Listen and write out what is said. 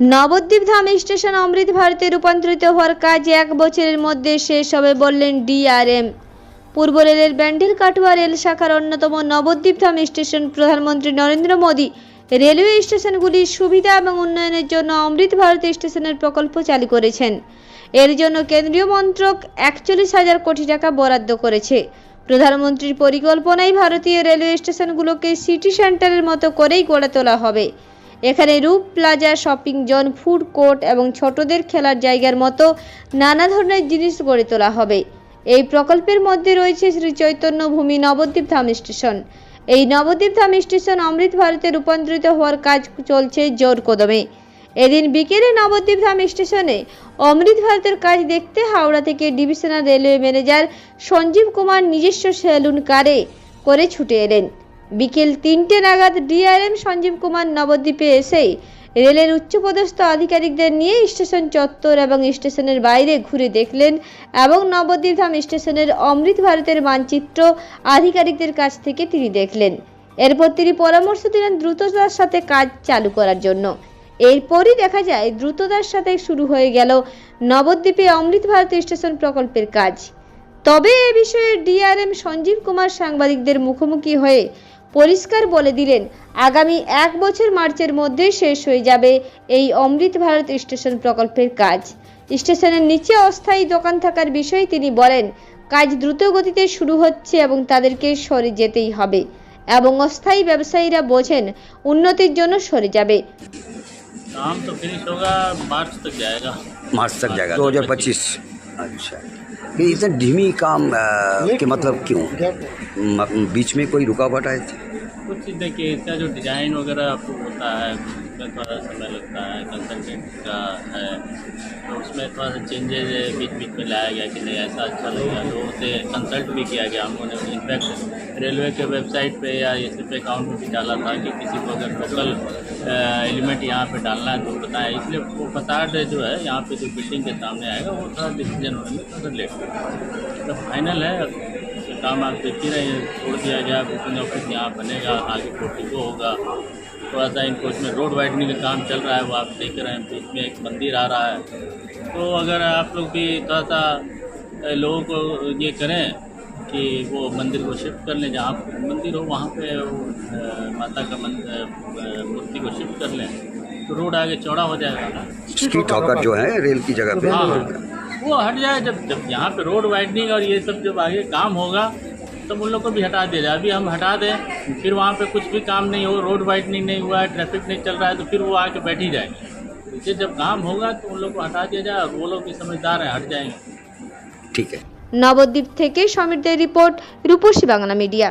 নবদ্বীপ ধাম station অমৃত ভারতে রূপান্তরিত হওয়ার কাজ এক বছরের মধ্যে শেষ হবে বললেন ডিআরএম। পূর্ব রেলের ব্যান্ডেল কাটোয়া রেল শাখার অন্যতম নবদ্বীপ ধাম স্টেশন প্রধানমন্ত্রী নরেন্দ্র মোদী রেলওয়ে স্টেশনগুলির সুবিধা এবং উন্নয়নের জন্য অমৃত ভারত স্টেশনের প্রকল্প চালু করেছেন। এর জন্য কেন্দ্রীয় মন্ত্রক একচল্লিশ হাজার কোটি টাকা বরাদ্দ করেছে। প্রধানমন্ত্রীর পরিকল্পনায় ভারতীয় রেলওয়ে স্টেশনগুলোকে সিটি সেন্টারের মতো করেই গড়ে তোলা হবে। এখানে Roop plaza, shopping zone, food court এবং ছোটদের খেলার জায়গার মতো নানা ধরনের জিনিস গড়ে তোলা হবে। এই প্রকল্পের মধ্যে রয়েছে শ্রী চৈতন্য ভূমি নবদ্বীপ ধাম স্টেশন। এই নবদ্বীপ ধাম স্টেশন অমৃত ভারতে রূপান্তরিত হওয়ার কাজ চলছে জোর কদমে। এদিন বিকেলে নবদ্বীপ ধাম স্টেশনে অমৃত ভারতের কাজ দেখতে হাওড়া থেকে divisional railway manager Sanjeev Kumar নিজস্ব সেলুন কারে করে ছুটে এলেন। বিকেল তিনটে নাগাদ ডিআরএম সঞ্জীব কুমার নবদ্বীপে এসেই রেলের উচ্চপদস্থ আধিকারিকদের নিয়ে স্টেশন চত্বর এবং স্টেশনের বাইরে ঘুরে দেখলেন এবং নবদ্বীপ ধাম স্টেশনের অমৃত ভারতের মানচিত্র আধিকারিকদের কাছ থেকে তিনি দেখলেন। এরপর তিনি পরামর্শ দিলেন দ্রুততার সাথে কাজ চালু করার জন্য। এরপরই দেখা যায় দ্রুততার সাথে শুরু হয়ে গেল নবদ্বীপে অমৃত ভারত স্টেশন প্রকল্পের কাজ। তবে এ বিষয়ে ডিআরএম সঞ্জীব কুমার সাংবাদিকদের মুখোমুখি হয়ে পরিষ্কার বলে দিলেন আগামী এক বছর মার্চের মধ্যে শেষ হয়ে যাবে এই অমৃত ভারত স্টেশন প্রকল্পের কাজ স্টেশনের নিচে অস্থায়ী দোকান থাকার বিষয়ে তিনি বলেন কাজ দ্রুত গতিতে শুরু হচ্ছে এবং তাদেরকে সরে যেতেই হবে এবং অস্থায়ী ব্যবসায়ীরা বোঝেন উন্নতির জন্য সরে যাবে काम तो फिनिश होगा मार्च तक जाएगा मार्च तक जाएगा 2025 अच्छा ये इतना धीमी काम आ, के मतलब क्यों? बीच में कोई रुकावट आई थी? कुछ चीज़ देखिए इसका जो डिज़ाइन वगैरह आपको होता है उसमें थोड़ा समय लगता है कंसल्टेंट का है। तो उसमें थोड़ा सा चेंजेज बीच बीच में लाया गया कि नहीं, ऐसा अच्छा लगेगा लोगों से कंसल्ट भी किया गया हम लोगों ने इनफैक्ट रेलवे के वेबसाइट पे या इस पे अकाउंट में भी डाला था कि किसी को अगर लोकल एलिमेंट यहाँ पे डालना है तो बताएँ। इसलिए वो फसाड जो है, यहाँ पे जो बिल्डिंग के सामने आएगा, वो थोड़ा डिसीज़न होने में थोड़ा लेट तो फाइनल है काम आप देख ही रहे हैं छोड़ दिया गया बुकिंग ऑफ़िस यहाँ बनेगा आगे पोर्टिको होगा। थोड़ा सा इनको इसमें रोड वाइडनिंग का काम चल रहा है वो आप देख रहे हैं बीच में एक मंदिर आ रहा है। तो अगर आप लोग भी थोड़ा सा लोगों को ये करें कि वो मंदिर को शिफ्ट कर लें जहाँ मंदिर हो वहाँ पे वो माता का मूर्ति को शिफ्ट कर लें तो रोड आगे चौड़ा हो जाएगा स्ट्रीट हॉकर जो है रेल की जगह पे। हाँ। वो हट जाए जब जब यहाँ पे रोड वाइडनिंग और ये सब जब आगे काम होगा तब उन लोग को भी हटा दिया जाए अभी हम हटा दें फिर वहाँ पे कुछ भी काम नहीं हो रोड वाइडनिंग नहीं हुआ है ट्रैफिक नहीं चल रहा है तो फिर वो आके बैठ ही जाएंगे इससे जब काम होगा तो उन लोग को हटा दिया जाए और वो लोग भी समझदार हैं हट जाएंगे ठीक है নবদ্বীপ থেকে সমীরদের রিপোর্ট রূপসী বাংলা মিডিয়া